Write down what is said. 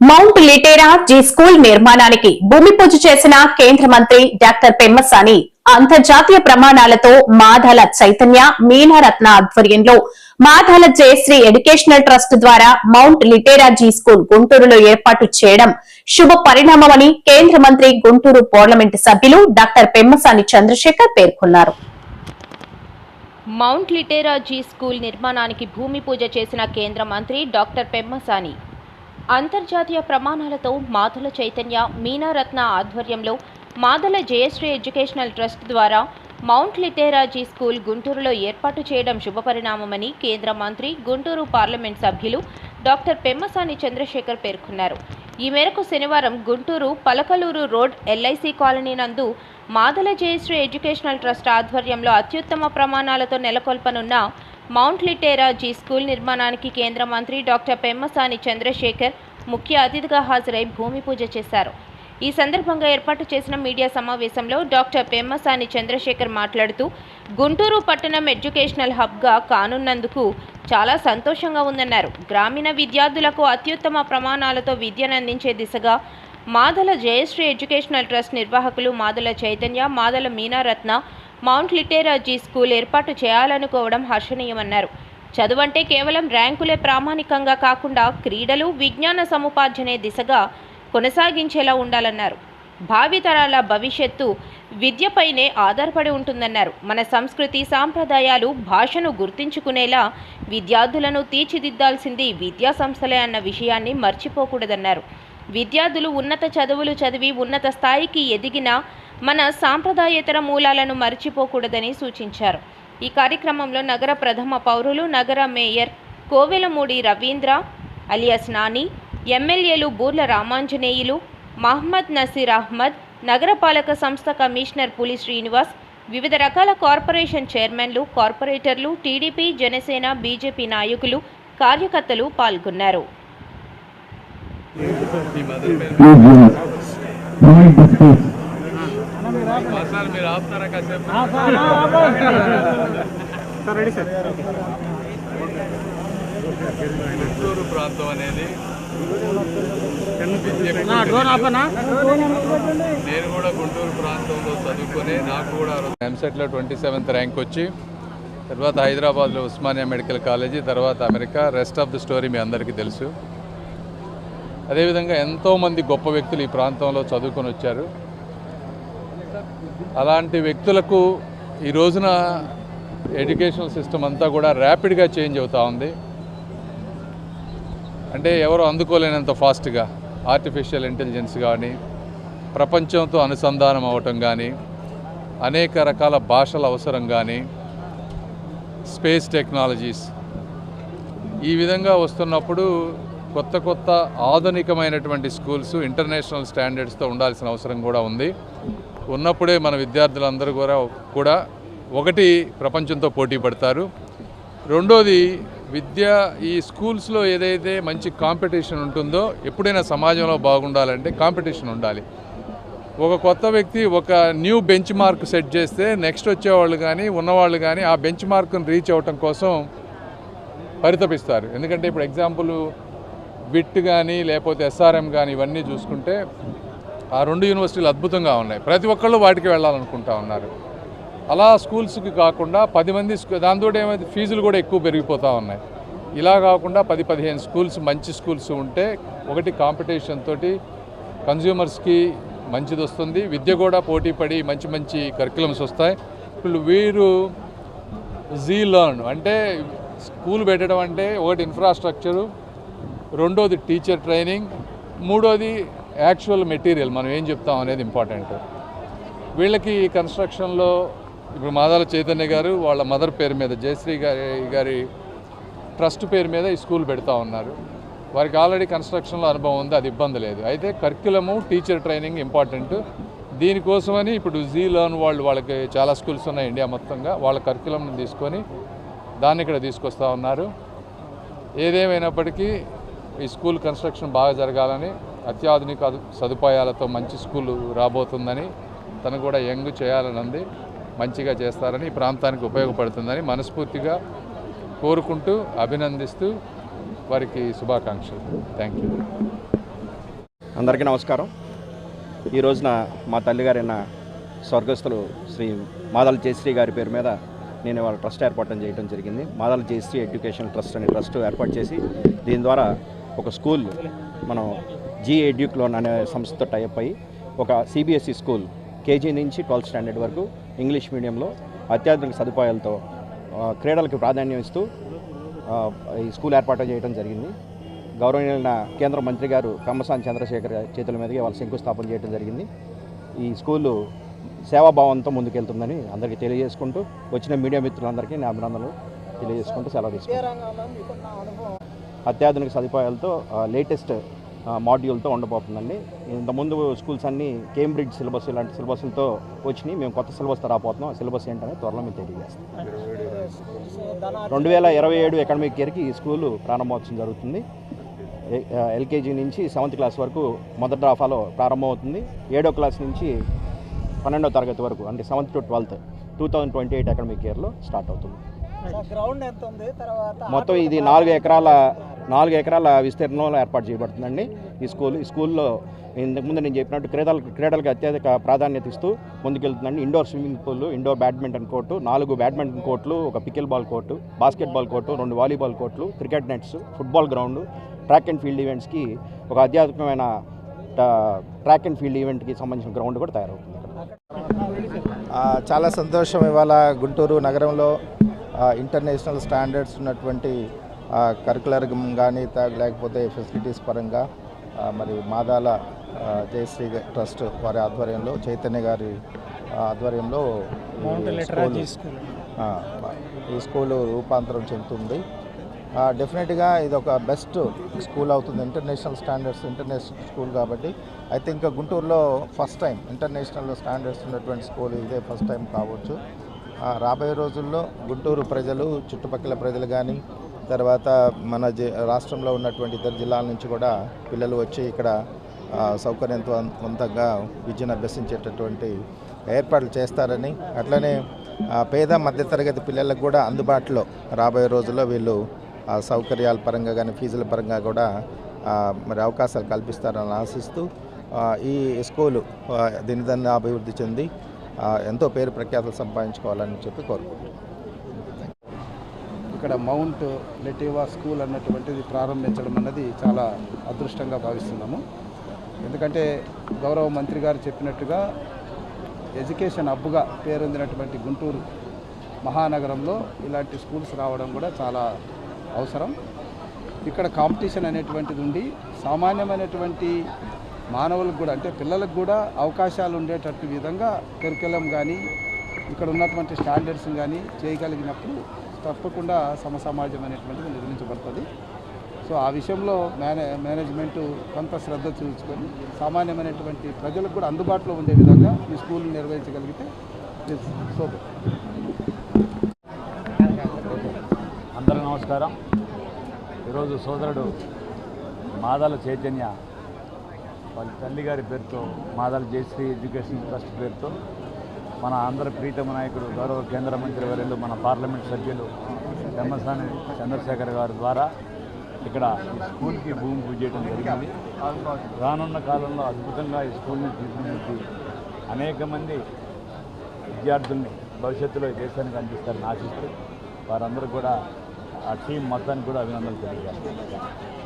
Mount Litera G school నిర్మాణానికి భూమి పూజ చేసిన కేంద్ర మంత్రి డాక్టర్ పెమ్మసాని అంతర్జాతీయ ప్రమాణాలతో మాధాల చైతన్య మీనారత్న ఆధ్వర్యంలో మాధాల జయశ్రీ ఎడ్యుకేషనల్ ట్రస్ట్ ద్వారా మౌంట్ లిటేరా జీ స్కూల్ గుంటూరులో ఏర్పాటు చేయడం శుభ పరిణామమని కేంద్ర మంత్రి గుంటూరు పార్లమెంటు సభ్యులు డాక్టర్ పెమ్మసాని చంద్రశేఖర్ పేర్కొన్నారు. మౌంట్ లిటేరా జీ స్కూల్ నిర్మాణానికి భూమి పూజ చేసిన కేంద్ర మంత్రి డాక్టర్ పెమ్మసాని అంతర్జాతీయ ప్రమాణాలతో మాధుల చైతన్య మీనారత్న ఆధ్వర్యంలో మాదల జయశ్రీ ఎడ్యుకేషనల్ ట్రస్ట్ ద్వారా మౌంట్ లిటేరాజీ స్కూల్ గుంటూరులో ఏర్పాటు చేయడం శుభపరిణామమని కేంద్ర మంత్రి గుంటూరు పార్లమెంట్ సభ్యులు డాక్టర్ పెమ్మసాని చంద్రశేఖర్ పేర్కొన్నారు. ఈ మేరకు శనివారం Guntur Palakaluru road LIC colony నందు మాదల జయశ్రీ ఎడ్యుకేషనల్ ట్రస్ట్ ఆధ్వర్యంలో అత్యుత్తమ ప్రమాణాలతో నెలకొల్పనున్న మౌంట్ లిటేరా జీ స్కూల్ నిర్మాణానికి కేంద్ర మంత్రి డాక్టర్ పెమ్మసాని చంద్రశేఖర్ ముఖ్య అతిథిగా హాజరై భూమి పూజ చేశారు. ఈ సందర్భంగా ఏర్పాటు చేసిన మీడియా సమావేశంలో డాక్టర్ పెమ్మసాని చంద్రశేఖర్ మాట్లాడుతూ గుంటూరు పట్టణం ఎడ్యుకేషనల్ హబ్గా కానున్నందుకు చాలా సంతోషంగా ఉందన్నారు. గ్రామీణ విద్యార్థులకు అత్యుత్తమ ప్రమాణాలతో విద్యను అందించే దిశగా మాదల జయశ్రీ ఎడ్యుకేషనల్ ట్రస్ట్ నిర్వాహకులు Madala Chaitanya Madala Meenaratna Mount Litera Zee school ఏర్పాటు చేయాలనుకోవడం హర్షణీయమన్నారు. చదువంటే కేవలం ర్యాంకులే ప్రామాణికంగా కాకుండా క్రీడలు విజ్ఞాన సముపార్జనే దిశగా కొనసాగించేలా ఉండాలన్నారు. భావితరాల భవిష్యత్తు విద్యపైనే ఆధారపడి ఉంటుందన్నారు. మన సంస్కృతి సాంప్రదాయాలు భాషను గుర్తించుకునేలా విద్యార్థులను తీర్చిదిద్దాల్సింది విద్యా సంస్థలే అన్న విషయాన్ని మర్చిపోకూడదన్నారు. విద్యార్థులు ఉన్నత చదువులు చదివి ఉన్నత స్థాయికి ఎదిగిన మన సాంప్రదాయేతర మూలాలను మర్చిపోకూడదని సూచించారు. ఈ కార్యక్రమంలో నగర ప్రథమ పౌరులు నగర మేయర్ కోవెలమూడి రవీంద్ర అలియాస్ నాని ఎమ్మెల్యేలు బూర్ల రామాంజనేయులు మహమ్మద్ నసీర్ అహ్మద్ నగరపాలక సంస్థ కమిషనర్ పులి శ్రీనివాస్ వివిధ రకాల కార్పొరేషన్ చైర్మన్లు కార్పొరేటర్లు టీడీపీ జనసేన బీజేపీ నాయకులు కార్యకర్తలు పాల్గొన్నారు. సార్ గుంటూరు ప్రాంతం అనేది నేను కూడా గుంటూరు ప్రాంతంలో చదువుకొని నాకు కూడా ఎంసెట్లో ట్వంటీ సెవెంత్ ర్యాంక్ వచ్చి తర్వాత హైదరాబాద్లో ఉస్మానియా మెడికల్ కాలేజీ తర్వాత America rest of the story మీ అందరికీ తెలుసు. అదేవిధంగా ఎంతోమంది గొప్ప వ్యక్తులు ఈ ప్రాంతంలో చదువుకొని వచ్చారు. అలాంటి వ్యక్తులకు ఈ రోజున ఎడ్యుకేషనల్ సిస్టమ్ అంతా కూడా ర్యాపిడ్గా చేంజ్ అవుతూ ఉంది. అంటే ఎవరు అందుకోలేనంత ఫాస్ట్గా ఆర్టిఫిషియల్ ఇంటెలిజెన్స్ కానీ ప్రపంచంతో అనుసంధానం అవ్వటం కానీ అనేక రకాల భాషల అవసరం కానీ స్పేస్ టెక్నాలజీస్ ఈ విధంగా వస్తున్నప్పుడు కొత్త కొత్త ఆధునికమైనటువంటి స్కూల్స్ ఇంటర్నేషనల్ స్టాండర్డ్స్తో ఉండాల్సిన అవసరం కూడా ఉంది. ఉన్నప్పుడే మన విద్యార్థులందరూ కూడా కూడా ఒకటి ప్రపంచంతో పోటీ పడతారు. రెండోది విద్య ఈ స్కూల్స్లో ఏదైతే మంచి కాంపిటీషన్ ఉంటుందో ఎప్పుడైనా సమాజంలో బాగుండాలంటే కాంపిటీషన్ ఉండాలి. ఒక కొత్త వ్యక్తి ఒక న్యూ బెంచ్ మార్క్ సెట్ చేస్తే నెక్స్ట్ వచ్చేవాళ్ళు కానీ ఉన్నవాళ్ళు కానీ ఆ బెంచ్ మార్క్ను రీచ్ అవ్వటం కోసం పరితపిస్తారు. ఎందుకంటే ఇప్పుడు ఎగ్జాంపుల్ విట్ కానీ లేకపోతే ఎస్ఆర్ఎం కానీ ఇవన్నీ చూసుకుంటే ఆ రెండు యూనివర్సిటీలు అద్భుతంగా ఉన్నాయి. ప్రతి ఒక్కళ్ళు వాటికి వెళ్ళాలనుకుంటా ఉన్నారు. అలా స్కూల్స్కి కాకుండా పది మంది స్కూ- దాంతో ఏమైతే ఫీజులు కూడా ఎక్కువ పెరిగిపోతూ ఉన్నాయి. ఇలా కాకుండా పది పదిహేను స్కూల్స్ మంచి స్కూల్స్ ఉంటే ఒకటి కాంపిటీషన్ తోటి కన్జ్యూమర్స్కి మంచిది వస్తుంది. విద్య కూడా పోటీ పడి మంచి మంచి కరికులమ్స్ వస్తాయి. ఇప్పుడు వీరు జీ లర్న్ అంటే స్కూల్ పెట్టడం అంటే ఒకటి ఇన్ఫ్రాస్ట్రక్చరు రెండోది టీచర్ ట్రైనింగ్ మూడోది యాక్చువల్ మెటీరియల్ మనం ఏం చెప్తాం అనేది ఇంపార్టెంట్ వీళ్ళకి ఈ కన్స్ట్రక్షన్లో ఇప్పుడు మాదాల చైతన్య గారు వాళ్ళ మదర్ పేరు మీద జయశ్రీ గారి గారి ట్రస్ట్ పేరు మీద ఈ స్కూల్ పెడతా ఉన్నారు. వారికి ఆల్రెడీ కన్స్ట్రక్షన్లో అనుభవం ఉంది అది ఇబ్బంది లేదు. అయితే కర్క్యులము టీచర్ ట్రైనింగ్ ఇంపార్టెంట్ దీనికోసమని ఇప్పుడు జీ లర్న్ వాళ్ళు వాళ్ళకి చాలా స్కూల్స్ ఉన్నాయి ఇండియా మొత్తంగా. వాళ్ళ కరిక్యులంని తీసుకొని దాన్ని ఇక్కడ తీసుకొస్తా ఉన్నారు. ఏదేమైనప్పటికీ ఈ స్కూల్ కన్స్ట్రక్షన్ బాగా జరగాలని అత్యాధునిక సదుపాయాలతో మంచి స్కూల్ రాబోతుందని తను కూడా యంగ్ చేయాలని ఉంది మంచిగా చేస్తారని ఈ ప్రాంతానికి ఉపయోగపడుతుందని మనస్ఫూర్తిగా కోరుకుంటూ అభినందిస్తూ వారికి శుభాకాంక్షలు. థ్యాంక్ యూ అందరికీ నమస్కారం. ఈ రోజున మా తల్లిగారైన స్వర్గస్థులు శ్రీ మాదాల జయశ్రీ గారి పేరు మీద నేను వాళ్ళ ట్రస్ట్ ఏర్పాటు చేయడం జరిగింది. మాదల జయశ్రీ ఎడ్యుకేషన్ ట్రస్ట్ అనే ట్రస్ట్ ఏర్పాటు చేసి దీని ద్వారా ఒక స్కూల్ మనం జీ ఎడ్యుక్లోన్ అనే సంస్థతో టైప్ అయ్యి ఒక సిబిఎస్ఈ స్కూల్ కేజీ నుంచి ట్వెల్త్ స్టాండర్డ్ వరకు ఇంగ్లీష్ మీడియంలో అత్యాధునిక సదుపాయాలతో క్రీడలకు ప్రాధాన్యం ఇస్తూ ఈ స్కూల్ ఏర్పాటు చేయడం జరిగింది. గౌరవనీయులైన కేంద్ర మంత్రి గారు కమ్మసాని చంద్రశేఖర్ చేతుల మీదుగా వాళ్ళ శంకుస్థాపన చేయడం జరిగింది. ఈ స్కూలు సేవాభావంతో ముందుకెళ్తుందని అందరికీ తెలియజేసుకుంటూ వచ్చిన మీడియా మిత్రులందరికీ నా అభినందనలు తెలియజేసుకుంటూ సెలవు తీసుకుంటాను అత్యాధునిక సదుపాయాలతో లేటెస్ట్ మాడ్యూల్తో ఉండబోతుందండి. ఇంతకుముందు స్కూల్స్ అన్నీ కేంబ్రిడ్జ్ సిలబస్ ఇలాంటి సిలబస్లతో వచ్చినాయి. మేము కొత్త సిలబస్తో రాబోతున్నాం. ఆ సిలబస్ ఏంటనే త్వరలో మేము తెలియజేస్తాం. రెండు వేల ఇరవై ఏడు అకాడమిక్ ఇయర్కి ఈ స్కూలు ప్రారంభోత్సవం జరుగుతుంది. ఎల్కేజీ నుంచి సెవెంత్ క్లాస్ వరకు మొదటి డ్రాఫాలో ప్రారంభమవుతుంది. ఏడో క్లాస్ నుంచి పన్నెండో తరగతి వరకు అంటే seventh to twelfth two thousand twenty eight academic ఇయర్లో స్టార్ట్ అవుతుంది. గ్రౌండ్ ఎంత ఉంది? తర్వాత మొత్తం ఇది నాలుగు ఎకరాల నాలుగు ఎకరాల విస్తీర్ణంలో ఏర్పాటు చేయబడుతుందండి. ఈ స్కూల్ ఈ స్కూల్లో ఇంతకుముందు నేను చెప్పినట్టు క్రీడలు క్రీడలకు అత్యధిక ప్రాధాన్యత ఇస్తూ ముందుకెళ్తుందండి. Indoor swimming pool indoor badminton court నాలుగు బ్యాడ్మింటన్ కోర్టులు ఒక pickleball court basketball court రెండు వాలీబాల్ కోర్టులు cricket nets football ground track and field ఈవెంట్స్కి ఒక అధ్యాత్మికమైన ట్రాక్ అండ్ ఫీల్డ్ ఈవెంట్కి సంబంధించిన గ్రౌండ్ కూడా తయారవుతుంది చాలా సంతోషం ఇవాళ గుంటూరు నగరంలో ఇంటర్నేషనల్ స్టాండర్డ్స్ ఉన్నటువంటి కరికులర్ కానీ లేకపోతే ఫెసిలిటీస్ పరంగా మరి మాదాల జయశ్రీ ట్రస్ట్ వారి ఆధ్వర్యంలో చైతన్య గారి ఆధ్వర్యంలో ఈ స్కూలు- రూపాంతరం చెందుతుంది. డెఫినెట్గా ఇది ఒక బెస్ట్ స్కూల్ అవుతుంది. ఇంటర్నేషనల్ స్టాండర్డ్స్ ఇంటర్నేషనల్ స్కూల్ కాబట్టి ఐ థింక్ గుంటూరులో ఫస్ట్ టైం ఇంటర్నేషనల్ స్టాండర్డ్స్ ఉన్నటువంటి స్కూల్ ఇదే ఫస్ట్ టైం కావచ్చు. రాబోయే రోజుల్లో గుంటూరు ప్రజలు చుట్టుపక్కల ప్రజలు కానీ తర్వాత మన జి రాష్ట్రంలో ఉన్నటువంటి ఇతర జిల్లాల నుంచి కూడా పిల్లలు వచ్చి ఇక్కడ ఆ, సౌకర్యవంతంగా విద్యను అభ్యసించేటటువంటి ఏర్పాట్లు చేస్తారని అట్లనే పేద మధ్యతరగతి పిల్లలకు కూడా అందుబాటులో రాబోయే రోజుల్లో వీళ్ళు సౌకర్యాల పరంగా కానీ ఫీజుల పరంగా కూడా మరి అవకాశాలు కల్పిస్తారని ఆశిస్తూ ఈ స్కూలు దినదన్న అభివృద్ధి చెంది ఎంతో పేరు ప్రఖ్యాతులు సంపాదించుకోవాలని చెప్పి కోరుకుంటున్నాను. ఇక్కడ మౌంట్ లెటివా స్కూల్ అన్నటువంటిది ప్రారంభించడం అన్నది చాలా అదృష్టంగా భావిస్తున్నాము. ఎందుకంటే గౌరవ మంత్రి గారు చెప్పినట్టుగా ఎడ్యుకేషన్ హబ్గా పేరొందినటువంటి గుంటూరు మహానగరంలో ఇలాంటి స్కూల్స్ రావడం కూడా చాలా అవసరం. ఇక్కడ కాంపిటీషన్ అనేటువంటిది ఉండి సామాన్యమైనటువంటి మానవులకు కూడా అంటే పిల్లలకు కూడా అవకాశాలు ఉండేటట్టు విధంగా కరికులం కానీ ఇక్కడ ఉన్నటువంటి స్టాండర్డ్స్ కానీ చేయగలిగినప్పుడు తప్పకుండా సమసమాజం అనేటువంటిది నిర్మించబడుతుంది. సో ఆ విషయంలో మేనే మేనేజ్మెంట్ కొంత శ్రద్ధ చూసుకొని సామాన్యమైనటువంటి ప్రజలకు కూడా అందుబాటులో ఉండే విధంగా ఈ స్కూల్ నిర్వహించగలిగితే సో అందరూ నమస్కారం. ఈరోజు సోదరుడు మాదాల చైతన్య వాళ్ళ తల్లిగారి పేరుతో మాదాల జయశ్రీ ఎడ్యుకేషన్ ట్రస్ట్ పేరుతో మన ఆంధ్ర ప్రీతమ నాయకుడు గౌరవ కేంద్ర మంత్రి వర్యులు మన పార్లమెంట్ సభ్యులు వెమ్మసాని చంద్రశేఖర్ గారి ద్వారా ఇక్కడ ఈ స్కూల్కి భూమి పూజ చేయడం జరిగింది. రానున్న కాలంలో అద్భుతంగా ఈ స్కూల్ని తీర్చిదిద్ది అనేక మంది విద్యార్థుల్ని భవిష్యత్తులో ఈ దేశానికి అందిస్తారని ఆశిస్తూ వారందరూ కూడా ఆ టీం మొత్తానికి కూడా అభినందనలు తెలియజేస్తారు